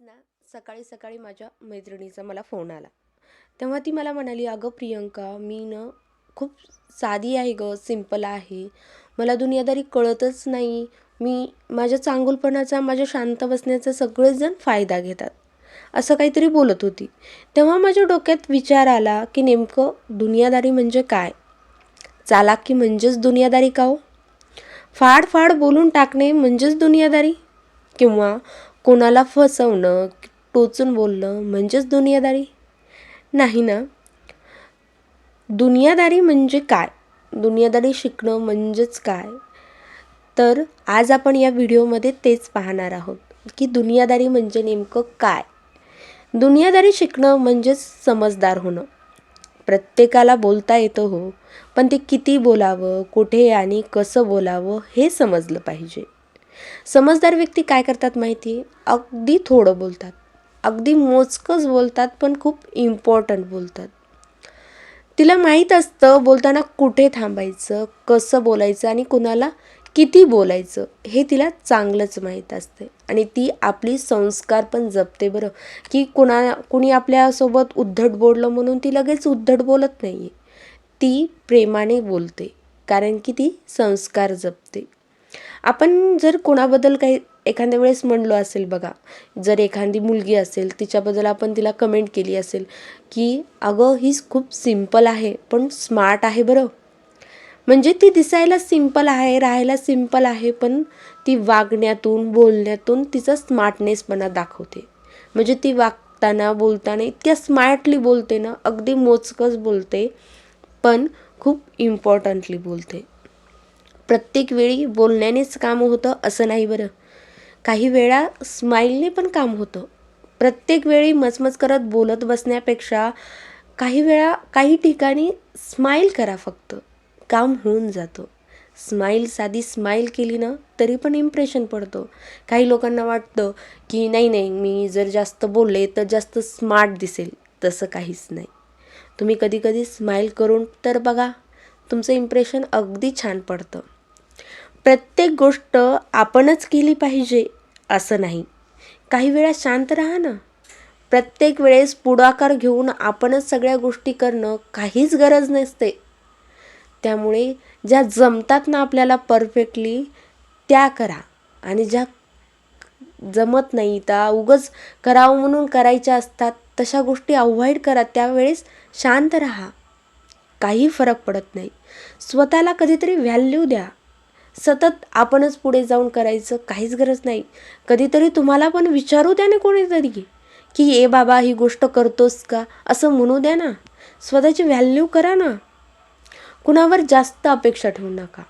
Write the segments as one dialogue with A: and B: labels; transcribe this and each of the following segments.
A: ना सकाळी सकाळी माझ्या मैत्रिणीचा मला फोन आला. तेव्हा ती मला म्हणाली अगं प्रियंका मी ना खूप साधी आहे गं सिंपल आहे. मला दुनियादारी कळतच नाही. मी माझ्या चांगुलपणाचा माझ्या शांत बसण्याचा सगळेजण फायदा घेतात. असं काहीतरी बोलत होती. तेव्हा माझ्या डोक्यात विचार आला की नेमकं दुनियादारी म्हणजे काय? चालाकी म्हणजेच दुनियादारी का हो? फाड फाड बोलून टाकणे म्हणजेच दुनियादारी? किंवा कोणाला फसवणं टोचून बोलणं म्हणजेच दुनियादारी? नाही ना. दुनियादारी म्हणजे काय? दुनियादारी शिकणं म्हणजेच काय? तर आज आपण या व्हिडिओमध्ये तेच पाहणार आहोत की दुनियादारी म्हणजे नेमकं काय? दुनियादारी शिकणं म्हणजेच समजदार होणं. प्रत्येकाला बोलता येतं हो पण ते किती बोलावं कुठे आणि कसं बोलावं हे समजलं पाहिजे. समजदार व्यक्ती काय करतात माहिती? अगदी थोडं बोलतात. अगदी मोजकंच बोलतात पण खूप इम्पॉर्टंट बोलतात. तिला माहीत असतं बोलताना कुठे थांबायचं कसं बोलायचं आणि कुणाला किती बोलायचं हे तिला चांगलंच माहीत असते. आणि ती आपली संस्कार पण जपते बरं. की कुणा कुणी आपल्यासोबत उद्धट बोललं म्हणून ती लगेच उद्धट बोलत नाही ती प्रेमाने बोलते कारण की ती संस्कार जपते. आपण जर कोणाबद्दल काही एखाद्या वेळेस म्हणलो असेल बघा जर एखादी मुलगी असेल तिच्याबद्दल आपण तिला कमेंट केली असेल की अगं ही खूप सिंपल आहे पण स्मार्ट आहे बरं. म्हणजे ती दिसायला सिंपल आहे राहायला सिंपल आहे पण ती वागण्यातून बोलण्यातून तिचा स्मार्टनेसपणा दाखवते. म्हणजे ती वागताना बोलताना इतक्या स्मार्टली बोलते ना अगदी मोजकंच बोलते पण खूप इम्पॉर्टंटली बोलते. प्रत्येक वेळी बोलण्यानेच काम होतं असं नाही बरं. काही वेळा स्माईलने पण काम होतं. प्रत्येक वेळी मचमच करत बोलत बसण्यापेक्षा काही वेळा काही ठिकाणी स्माईल करा फक्त. काम होऊन जातं. स्माईल साधी स्माईल केली ना तरी पण इम्प्रेशन पडतो. काही लोकांना वाटतं की नाही नाही मी जर जास्त बोलले तर जास्त स्मार्ट दिसेल. तसं काहीच नाही. तुम्ही कधीकधी स्माईल करून तर बघा तुमचं इम्प्रेशन अगदी छान पडतं. प्रत्येक गोष्ट आपणच केली पाहिजे असं नाही. काही वेळा शांत राहा ना. प्रत्येक वेळेस पुढाकार घेऊन आपणच सगळ्या गोष्टी करणं काहीच गरज नसते. त्यामुळे ज्या जमतात ना आपल्याला परफेक्टली त्या करा. आणि ज्या जमत नाही त्या उगच करावं म्हणून करायच्या असतात तशा गोष्टी अवॉइड करा. त्यावेळेस शांत राहा. काही फरक पडत नाही. स्वतःला कधीतरी व्हॅल्यू द्या. सतत आपणच पुढे जाऊन करायचं काहीच गरज नाही. कधीतरी तुम्हाला पण विचारू द्या ना कोणीतरी की ए बाबा ही गोष्ट करतोस का? असं म्हणू द्या ना. स्वतःची व्हॅल्यू करा ना. कुणावर जास्त अपेक्षा ठेवू नका.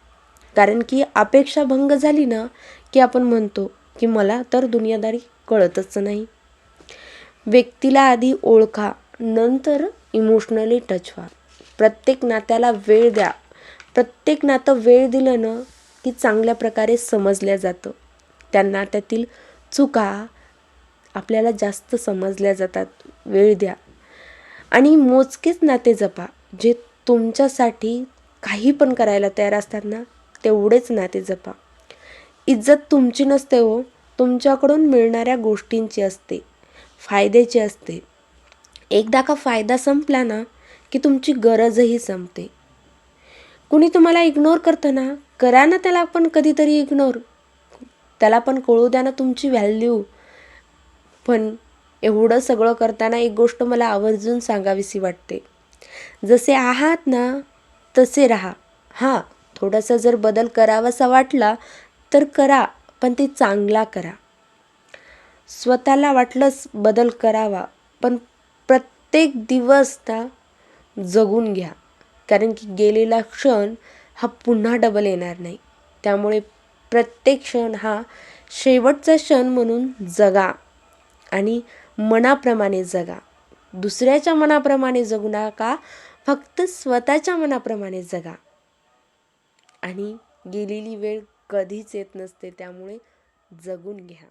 A: कारण की अपेक्षा भंग झाली ना की आपण म्हणतो की मला तर दुनियादारी कळतच नाही. व्यक्तीला आधी ओळखा नंतर इमोशनली टच व्हा. प्रत्येक नात्याला वेळ द्या. प्रत्येक नातं वेळ दिलं ना की चांगल्या प्रकारे समजल्या जातं. त्यांना त्यातील चुका आपल्याला जास्त समजल्या जातात. वेळ द्या. आणि मोजकेच नाते जपा. जे तुमच्यासाठी काही पण करायला तयार असतात ना तेवढेच नाते जपा. इज्जत तुमची नसते हो. तुमच्याकडून मिळणाऱ्या गोष्टींची असते. फायद्याची असते. एकदा का फायदा संपला ना की तुमची गरजही संपते. कुणी तुम्हाला इग्नोर करतं ना करा ना त्याला पण कधीतरी इग्नोर त्याला पण कळू द्या ना तुमची व्हॅल्यू पण एवढं सगळं करताना एक गोष्ट मला आवर्जून सांगावीशी वाटते. जसे आहात ना तसे राहा. हां थोडासा जर बदल करावासा वाटला तर करा पण ते चांगला करा. स्वतःला वाटलंच बदल करावा पण प्रत्येक दिवस ना जगून घ्या. कारण की गेलेला क्षण हा पुन्हा डबल येणार नाही. त्यामुळे प्रत्येक क्षण हा शेवटचा क्षण म्हणून जगा आणि मनाप्रमाणे जगा. दुसऱ्याच्या मनाप्रमाणे जगू नका फक्त स्वतःच्या मनाप्रमाणे जगा. आणि गेलेली वेळ कधीच येत नसते त्यामुळे जगून घ्या.